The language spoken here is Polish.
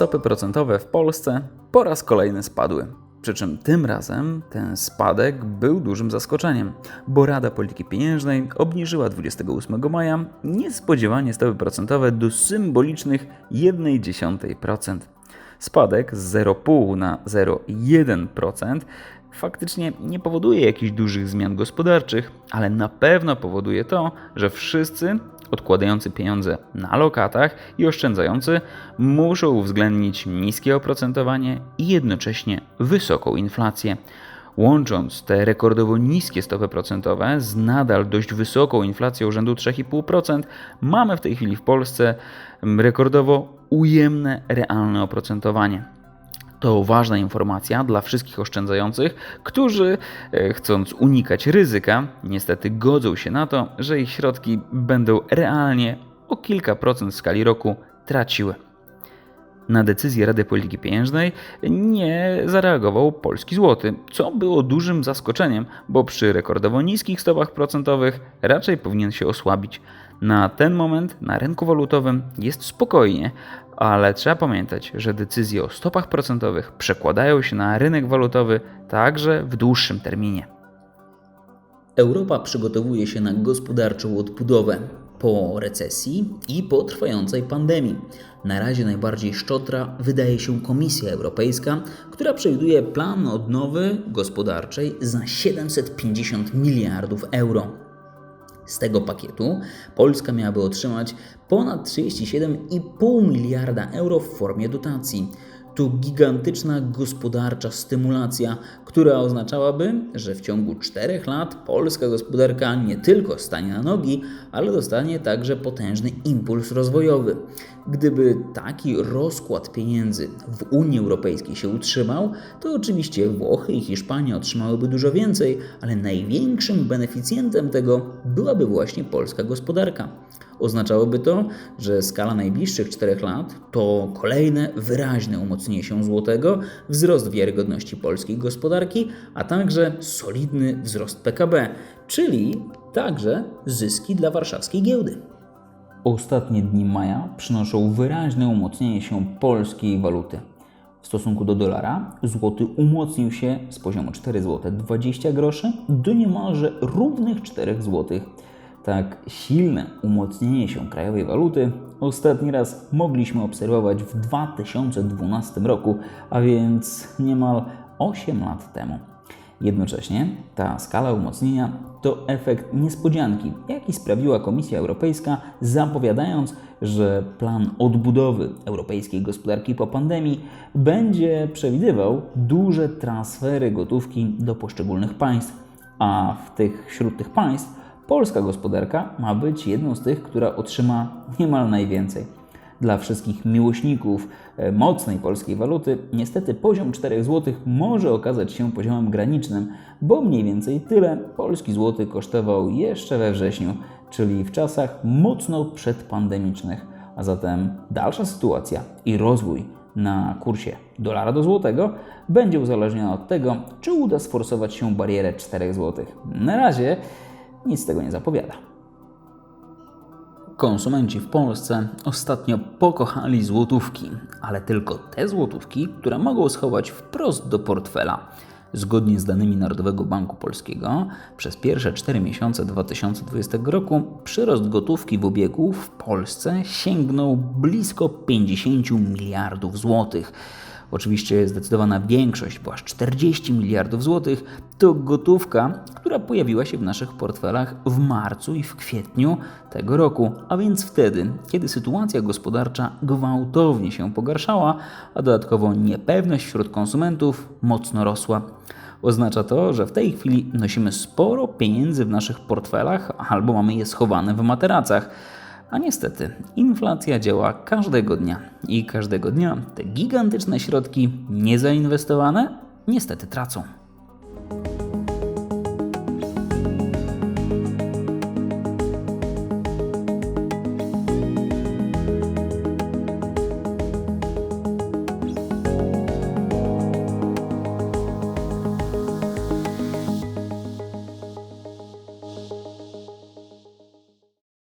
stopy procentowe w Polsce po raz kolejny spadły. Przy czym tym razem ten spadek był dużym zaskoczeniem, bo Rada Polityki Pieniężnej obniżyła 28 maja niespodziewanie stopy procentowe do symbolicznych 0,1%. Spadek z 0,5 na 0,1% faktycznie nie powoduje jakichś dużych zmian gospodarczych, ale na pewno powoduje to, że wszyscy odkładający pieniądze na lokatach i oszczędzający muszą uwzględnić niskie oprocentowanie i jednocześnie wysoką inflację. Łącząc te rekordowo niskie stopy procentowe z nadal dość wysoką inflacją rzędu 3,5%, mamy w tej chwili w Polsce rekordowo ujemne realne oprocentowanie. To ważna informacja dla wszystkich oszczędzających, którzy, e, chcąc unikać ryzyka, niestety godzą się na to, że ich środki będą realnie o kilka procent w skali roku traciły. Na decyzję Rady Polityki Pieniężnej nie zareagował polski złoty, co było dużym zaskoczeniem, bo przy rekordowo niskich stopach procentowych raczej powinien się osłabić. Na ten moment na rynku walutowym jest spokojnie, ale trzeba pamiętać, że decyzje o stopach procentowych przekładają się na rynek walutowy także w dłuższym terminie. Europa przygotowuje się na gospodarczą odbudowę po recesji i po trwającej pandemii. Na razie najbardziej szczodra wydaje się Komisja Europejska, która przewiduje plan odnowy gospodarczej za 750 miliardów euro. Z tego pakietu Polska miałaby otrzymać ponad 37,5 miliarda euro w formie dotacji. To gigantyczna gospodarcza stymulacja, która oznaczałaby, że w ciągu 4 lat polska gospodarka nie tylko stanie na nogi, ale dostanie także potężny impuls rozwojowy. Gdyby taki rozkład pieniędzy w Unii Europejskiej się utrzymał, to oczywiście Włochy i Hiszpania otrzymałyby dużo więcej, ale największym beneficjentem tego byłaby właśnie polska gospodarka. Oznaczałoby to, że skala najbliższych 4 lat to kolejne wyraźne umocnienie się złotego, wzrost wiarygodności polskiej gospodarki, a także solidny wzrost PKB, czyli także zyski dla warszawskiej giełdy. Ostatnie dni maja przynoszą wyraźne umocnienie się polskiej waluty. W stosunku do dolara złoty umocnił się z poziomu 4 zł 20 groszy do niemalże równych 4 zł. Tak silne umocnienie się krajowej waluty ostatni raz mogliśmy obserwować w 2012 roku, a więc niemal 8 lat temu. Jednocześnie ta skala umocnienia to efekt niespodzianki, jaki sprawiła Komisja Europejska, zapowiadając, że plan odbudowy europejskiej gospodarki po pandemii będzie przewidywał duże transfery gotówki do poszczególnych państw, a w tych, wśród tych państw polska gospodarka ma być jedną z tych, która otrzyma niemal najwięcej. Dla wszystkich miłośników e, mocnej polskiej waluty, niestety poziom 4 zł może okazać się poziomem granicznym, bo mniej więcej tyle polski złoty kosztował jeszcze we wrześniu, czyli w czasach mocno przedpandemicznych. A zatem dalsza sytuacja i rozwój na kursie dolara do złotego będzie uzależniona od tego, czy uda sforsować się barierę 4 zł. Na razie nic tego nie zapowiada. Konsumenci w Polsce ostatnio pokochali złotówki, ale tylko te złotówki, które mogą schować wprost do portfela. Zgodnie z danymi Narodowego Banku Polskiego, przez pierwsze 4 miesiące 2020 roku przyrost gotówki w obiegu w Polsce sięgnął blisko 50 miliardów złotych. Oczywiście zdecydowana większość, bo aż 40 miliardów złotych, to gotówka, która pojawiła się w naszych portfelach w marcu i w kwietniu tego roku, a więc wtedy, kiedy sytuacja gospodarcza gwałtownie się pogarszała, a dodatkowo niepewność wśród konsumentów mocno rosła. Oznacza to, że w tej chwili nosimy sporo pieniędzy w naszych portfelach albo mamy je schowane w materacach. A niestety, inflacja działa każdego dnia i każdego dnia te gigantyczne środki niezainwestowane niestety tracą.